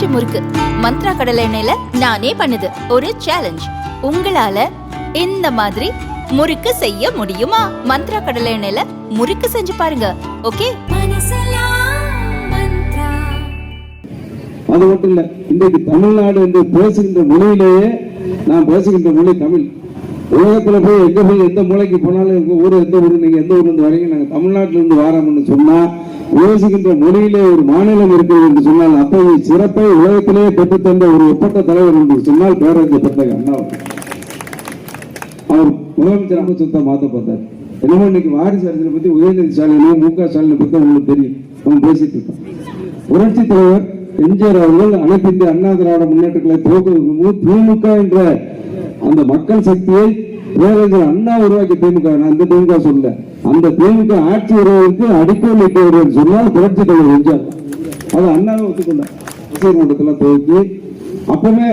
பஞ்சு முறுக்கு. மந்த்ரா கடலை எண்ணெயில நானே பண்ணுது. ஒரு சேலஞ்ச் உங்களால இந்த மாதிரி முறுக்கு செய்ய முடியுமா? மந்த்ரா கடலை எண்ணெயில முறுக்கு செஞ்சு பாருங்க. ஓகே? அது மட்டும் இல்ல இன்றைக்கு தமிழ்நாடு என்று பேசுகின்ற மொழியிலேயே நான் பேசுகின்ற மொழி தமிழ். உலகத்துல போய் எங்க போய் எந்த மூலைக்கு போனாலும் எங்க ஊர் எந்த ஊர் நீங்க எந்த ஊர்ல இருந்து வரீங்க நாங்க தமிழ்நாட்டில இருந்து வாரோம்னு சொன்னா பேசுகின்ற மொழியிலே ஒரு மாநிலம் இருக்கிறது என்று சொன்னால் அத்தகைய சிறப்பை உலகத்திலேயே பெற்றுத்தந்த ஒரு ஒப்பற்ற தலைவர் என்று சொன்னால் பேரறிஞர் பெற்ற அண்ணா அவர் முதலமைச்சர் அமைச்சத்தை மாத்த பார்த்தார் என்னமோ இன்னைக்கு வாரிசு அரசியலை பத்தி உதயநிதி ஸ்டாலினும் மு க ஸ்டாலினை பத்தி உங்களுக்கு தெரியும். அவன் பேசிட்டு இருக்கான். புரட்சி தலைவர் எம்ஜிஆர் அவர்கள் அனைத்து இந்திய அண்ணா திராவிட முன்னேற்றங்களை கழக முன்பு திமுக என்ற அந்த மக்கள் சக்தியை பேரறிஞர் அண்ணா உருவாக்கி திமுக. நான் இந்த திமுக சொல்ல அந்த கோயிலுக்கு ஆட்சி வருவதற்கு அடிக்கல் இட்டவர் சொன்னால் புரட்சி தலைவர் எம்ஜிஆர். அது அண்ணாவை ஒத்துக்கொண்டார். அரசியல் மன்றத்தில் துவக்கி அப்பவே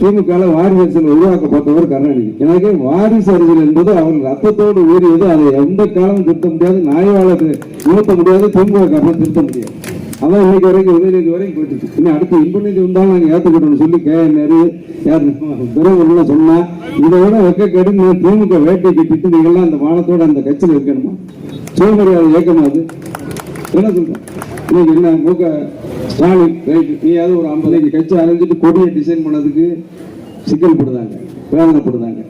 திமுக வாரிசு உருவாக்கப்பட்டவர் உருவாக்க கருணாநிதி. எனக்கு வாரிசு அறிவியல் என்பது அவர் ரத்தத்தோடு ஊறியது அதை எந்த காலமும் திருத்த முடியாது நாயவாளர் நிறுத்த முடியாது திமுக காரணம் திருத்த முடியாது. அதான் இன்னைக்கு வரைக்கும் உதயநிதி வரைக்கும் போயிட்டு இருக்கு. இன்னும் அடுத்து இன்பநிதி வந்தாலும் நாங்கள் ஏற்றுக்கிட்டோம்னு சொல்லி கே நேரு யார் துறைவர்கள் சொன்னால் இதை விட வெக்க கெடுங்க திமுக வேட்டை கட்டிட்டு நீங்கள்லாம் அந்த மானத்தோட அந்த கட்சியில் இருக்கணுமா? சுயமரியாதை இயக்கமா அது? என்ன சொல்றேன் இன்னைக்கு என்ன மூக்க ஸ்டாலின் ரைட்டு நீயாவது ஒரு ஐம்பது கட்சி அரைஞ்சிட்டு கொடியை டிசைன் பண்ணதுக்கு சிக்கல் போடுதாங்க வேதனைப்படுதாங்க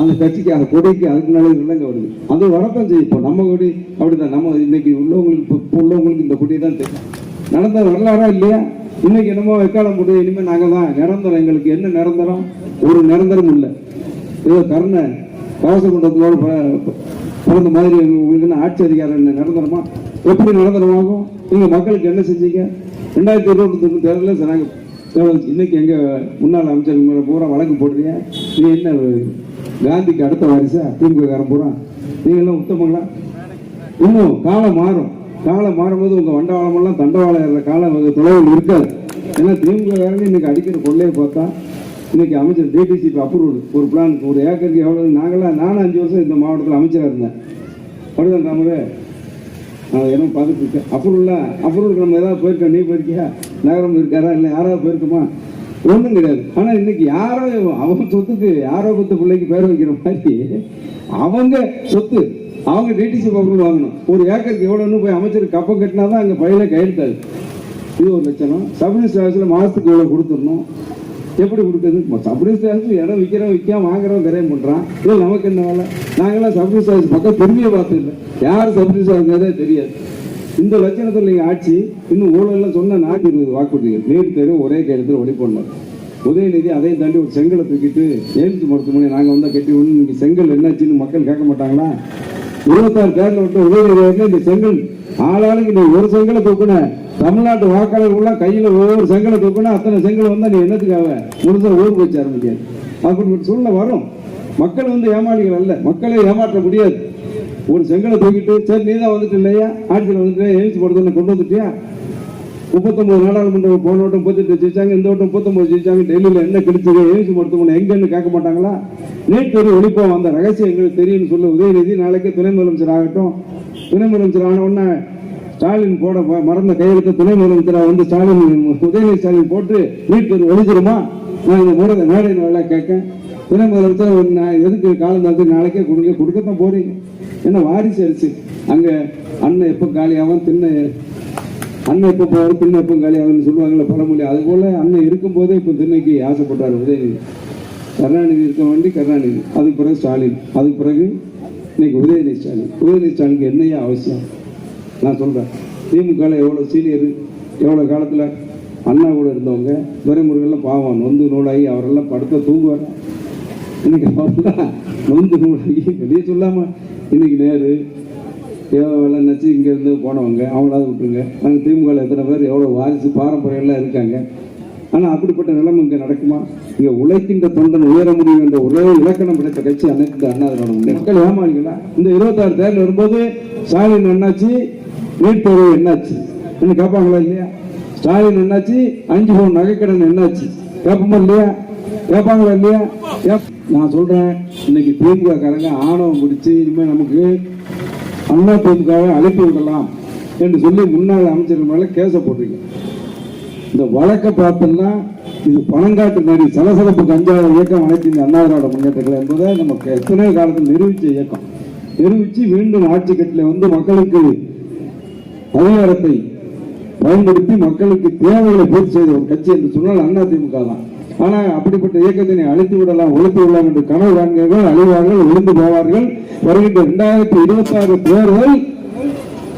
அந்த கட்சிக்கு அந்த கொடைக்கு அதுக்கு நல்லது இல்லைங்க வருது அது வரத்தான் செய்யும். இப்போ நம்ம கொடி அப்படிதான் நம்ம இன்னைக்கு உள்ளவங்களுக்கு இப்போ உள்ளவங்களுக்கு இந்த கொடி தான் தெரியும். நடந்த வரலாறா இல்லையா? இன்னைக்கு என்னமோ வெக்காலம் போட்டு இனிமேல் நாங்கள் தான். நிரந்தரம். எங்களுக்கு என்ன நிரந்தரம்? ஒரு நிரந்தரம் இல்லை. ஏதோ கருணை கவசகுண்டத்தோடு பிறந்த மாதிரி உங்களுக்கு என்ன ஆட்சி அதிகாரம் என்ன? நிரந்தரமா? எப்படி நிரந்தரமாகும்? நீங்கள் மக்களுக்கு என்ன செஞ்சீங்க? ரெண்டாயிரத்தி இருபத்தி ஒன்று தேர்தலில் நாங்கள் இன்னைக்கு எங்கள் முன்னாள் அமைச்சர் பூரா வழக்கு போடுறீங்க. நீ என்ன காந்திக்கு அடுத்த வாரிசா திமுக காரம் பூரா நீங்க உத்தமங்களா? இன்னும் காலம் மாறும். காலம் மாறும்போது உங்க வண்டவாளம் எல்லாம் தண்டவாளம் ஏற காலம் தொலைவில் இருக்காது. ஏன்னா திமுக காரங்க இன்னைக்கு அடிக்கிற கொள்ளையை பார்த்தா இன்னைக்கு அமைச்சர் டிடிசி அப்ரூவ்டு ஒரு பிளான் ஒரு ஏக்கருக்கு எவ்வளவு நாங்களாம் நானும் அஞ்சு வருஷம் இந்த மாவட்டத்தில் அமைச்சராக இருந்தேன். படுதன் ராமரே நான் என்ன பார்த்துட்டு இருக்கேன். அப்ரூவ்ல அப்ரூவலுக்கு நம்ம ஏதாவது போயிருக்கோம். நீ போயிருக்கியா? நகரம் இருக்காரா இல்லை யாராவது போயிருக்கோமா? ஒன்றும் கிடையாது. ஆனால் இன்னைக்கு யாரோ அவன் சொத்துக்கு யாரோ பத்து பிள்ளைக்கு பேர் வைக்கிற மாதிரி அவங்க சொத்து அவங்க டிடிசி அப்ரூவல் வாங்கணும். ஒரு ஏக்கருக்கு எவ்வளோன்னு போய் அமைச்சருக்கு கப்பம் கட்டினா தான் அங்கே பையனை கையெழுத்தாது இது ஒரு லட்சணம். சப்மினிஸ்டர் ஆஃபீஸில் மாதத்துக்கு எவ்வளோ கொடுத்துடணும்? எப்படி கொடுக்குறது? சப்மினிஸ்டர் ஆஃபீஸ் இடம் விற்கிறோம் விற்காம வாங்குறோம் கிரையம் பண்ணுறான் இல்லை நமக்கு என்ன வேலை? நாங்களாம் சப்மினிஸ்டர் ஆஃபீஸ் பக்கம் திரும்பியே பார்த்தது யார் சப்மினிஸ்டர் ஆஃபீஸே தெரியாது. இந்த லட்சணத்தில் நீங்கள் ஆட்சி இன்னும் ஊழல்லாம் சொன்ன நாட்டு இருபது வாக்குறுதிகள். நீட் தேர்வு ஒரே கையெழுத்தில் ஒளி போடணும். உதயநிதி அதையும் தாண்டி ஒரு செங்கலை தூக்கிட்டு எய்ம்ஸ் மருத்துவமனை நாங்கள் வந்தால் கட்டி ஒன்று இன்னைக்கு செங்கல் என்னாச்சுன்னு மக்கள் கேட்க மாட்டாங்களா? இருபத்தாறு தேர்தல் விட்டு உதயநிதி இந்த செங்கல் ஆளாளுக்கு நீ ஒரு செங்கலை தூக்குன. தமிழ்நாட்டு வாக்காளர்கள்லாம் கையில் ஒவ்வொரு செங்கலை தூக்குனா அத்தனை செங்கல் வந்தால் நீ என்னத்துக்காக? முழுசாக ஊருக்கு போய் சேர முடியாது அப்படி சூழ்நிலை வரும். மக்கள் வந்து ஏமாளிகள் அல்ல. மக்களை ஏமாற்ற முடியாது. ஒரு செங்கலை தூக்கிட்டு சரி நீ தான் வந்துட்டு இல்லையா? ஆட்சியில் வந்துட்டு எழுச்சி போடுறதுன்னு கொண்டு வந்துட்டியா? முப்பத்தொம்பது நாடாளுமன்றம் போன வட்டம் முப்பத்தெட்டு ஜெயிச்சாங்க இந்த வட்டம் முப்பத்தொம்பது ஜெயிச்சாங்க டெல்லியில் என்ன கிடைச்சது எழுச்சி மருத்துவமனை எங்கன்னு கேட்க மாட்டாங்களா? நீட் ஒரு ஒழிப்போம் அந்த ரகசியம் எங்களுக்கு தெரியும்னு சொல்ல உதயநிதி நாளைக்கு துணை முதலமைச்சர் ஆகட்டும். துணை முதலமைச்சர் ஆனவுடனே ஸ்டாலின் போட மறந்த கையெழுத்து துணை முதலமைச்சராக வந்து ஸ்டாலின் உதயநிதி ஸ்டாலின் போட்டு நீட் தேர்வு ஒழிச்சிருமா நான் இந்த முறை மேடையின் வேலை கேட்கேன். துணை முதலமைச்சர் நான் எதுக்கு காலம் தந்து நாளைக்கே கொடுங்க கொடுக்கத்தான் போறீங்க. ஏன்னா வாரிசு அரிசி? அங்கே அண்ணன் எப்போ காலியாகும் தின்ன அண்ணன் எப்போ போவார் தின்ன எப்போ காலியாகும்னு சொல்லுவாங்கல்ல பழமொழி. அது போல் அண்ணன் இருக்கும்போதே இப்போ திண்ணைக்கு ஆசைப்பட்டார் உதயநிதி. கருணாநிதி இருக்க வேண்டி கருணாநிதி. அதுக்கு பிறகு ஸ்டாலின். அதுக்கு பிறகு இன்னைக்கு உதயநிதி ஸ்டாலின். உதயநிதி ஸ்டாலினுக்கு என்னையா அவசியம்? நான் சொல்கிறேன் திமுகவில் எவ்வளோ சீனியர்? எவ்வளோ காலத்தில் அண்ணா கூட இருந்தவங்க துரைமுருகெல்லாம் பாவம் நொந்து நூலாகி அவரெல்லாம் படுத்த தூங்குவார் இன்னைக்கு அவரெல்லாம் நொந்து நூலாகி வெளியே சொல்லாமல் இன்னைக்கு நேரு தேவை நினச்சி இங்கேருந்து போனவங்க அவங்களாவது விட்டுருங்க. நாங்கள் திமுகவில் எத்தனை பேர் எவ்வளோ வாரிசு பாரம்பரியம்லாம் இருக்காங்க. ஆனால் அப்படிப்பட்ட நிலைமை இங்கே நடக்குமா? இங்கே உழைக்கின்ற தொண்டன் உயர முடியும் என்ற ஒரே இலக்கணம் கிடைத்த கட்சி அனைத்து அண்ணா திராவிட மக்கள் ஏமாளிங்களா இந்த இருபத்தாறு தேர்தல் வரும்போது ஸ்டாலின் என்னாச்சு? நீட் தேர்வு என்னாச்சு? இன்னும் கேட்பாங்களா இல்லையா? ஸ்டாலின் என்னாச்சு? அஞ்சு பவுன் நகைக்கடன் என்னாச்சு? கேட்போமா இல்லையா? கேட்பாங்களா இல்லையா? நான் சொல்றேன் இன்னைக்கு திமுக காரங்க ஆணவம் முடிச்சு இனிமேல் நமக்கு அண்ணா திமுகவை அழைப்பு விடலாம் என்று சொல்லி முன்னாள் அமைச்சர் மேல கேச போடுறீங்க இந்த வழக்கை பார்த்தோம்னா இது பணங்காட்டு நெறி சலசலப்பு கஞ்சாத இயக்கம் அனைத்து இந்த அண்ணா திராவிட முன்னேற்றங்கள் என்பதை நமக்கு எத்தனை காலத்தில் நிரூபித்த இயக்கம். நிரூபித்து மீண்டும் ஆட்சி கட்டில வந்து மக்களுக்கு அதிகாரத்தை பயன்படுத்தி மக்களுக்கு தேவைகளை பூர்த்தி செய்த ஒரு கட்சி என்று சொன்னால் அதிமுக தான். ஆனா அப்படிப்பட்ட இயக்கத்தினை அழித்து விடலாம் ஒழித்து விடலாம் என்று கனவு காண்கிறார்கள் அழிவார்கள் ஒளிந்து போவார்கள். வருகின்ற இரண்டாயிரத்தி இருபத்தி ஆறு தேர்தல்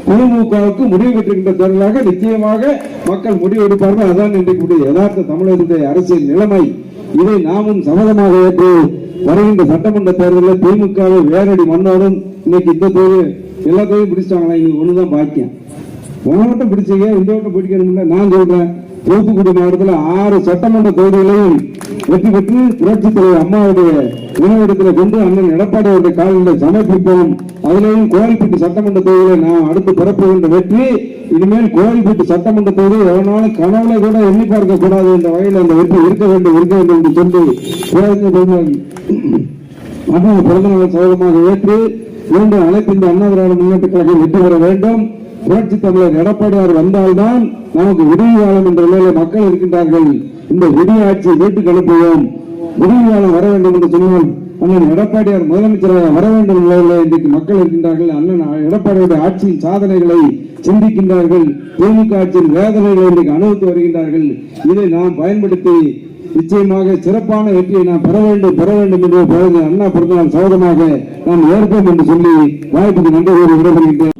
திமுகவுக்கு முடிவு பெற்றிருக்கின்ற தேர்தலாக நிச்சயமாக மக்கள் முடிவு எடுப்பார்கள். அதான் இன்றைக்கு யதார்த்த தமிழகத்துடைய அரசியல் நிலைமை. இதை நாமும் சம்மதமாக ஏற்று வருகின்ற சட்டமன்ற தேர்தலில் திமுகவை வேரடி மண்ணோடும் இன்னைக்கு இந்த தொகுதி எல்லா தொகுதியும் இன்னைக்கு ஒண்ணுதான் பாக்கியம். போன வட்டம் பிடிச்சீங்க இந்த வட்டம் பிடிக்கணும்ல. நான் சொல்றேன். தூத்துக்குடி மாவட்டத்தில் ஆறு சட்டமன்ற தொகுதிகளையும் வெற்றி பெற்று புரட்சி தலைவர் அம்மாவுடைய நினைவிடத்தில் கொண்டு அண்ணன் எடப்பாடி அவருடைய காலில் சமர்ப்பிப்போம். அதிலேயும் கோயில்பட்டு சட்டமன்ற தொகுதியில நான் அடுத்து பெறப்போகின்ற வெற்றி இனிமேல் கோயில்பட்டு சட்டமன்ற தொகுதி எவனாலும் கனவுல கூட எண்ணி பார்க்க கூடாது என்ற வகையில் அந்த வெற்றி இருக்க வேண்டும் இருக்க வேண்டும் என்று சொல்லி அண்ணன் பிறந்தநாள் சௌகமாக ஏற்று மீண்டும் அனைத்து இந்த அண்ணா திராவிட முன்னேற்ற கழகம் வெற்றி பெற வேண்டும். புரட்சி தமிழர் எடப்பாடியார் வந்தால்தான் நமக்கு உதவியாளம் என்ற நிலையில மக்கள் இருக்கின்றார்கள். இந்த உதவி ஆட்சியை வீட்டுக்கு அனுப்புவோம் விடிவு வர வேண்டும் என்று சொன்னால் அண்ணன் எடப்பாடியார் முதலமைச்சராக வர வேண்டும் நிலையில இன்றைக்கு மக்கள் இருக்கின்றார்கள். அண்ணன் எடப்பாடியுடைய ஆட்சியின் சாதனைகளை சிந்திக்கின்றார்கள். திமுக ஆட்சியின் வேதனைகளை இன்றைக்கு அனுபவித்து வருகின்றார்கள். இதை நாம் பயன்படுத்தி நிச்சயமாக சிறப்பான வெற்றியை நாம் பெற வேண்டும் பெற வேண்டும் என்று பிறகு அண்ணா பிறந்தநாள் சோதமாக நாம் ஏற்போம் என்று சொல்லி வாய்ப்புக்கு நன்றி கூறி விடைபெறுகின்றேன்.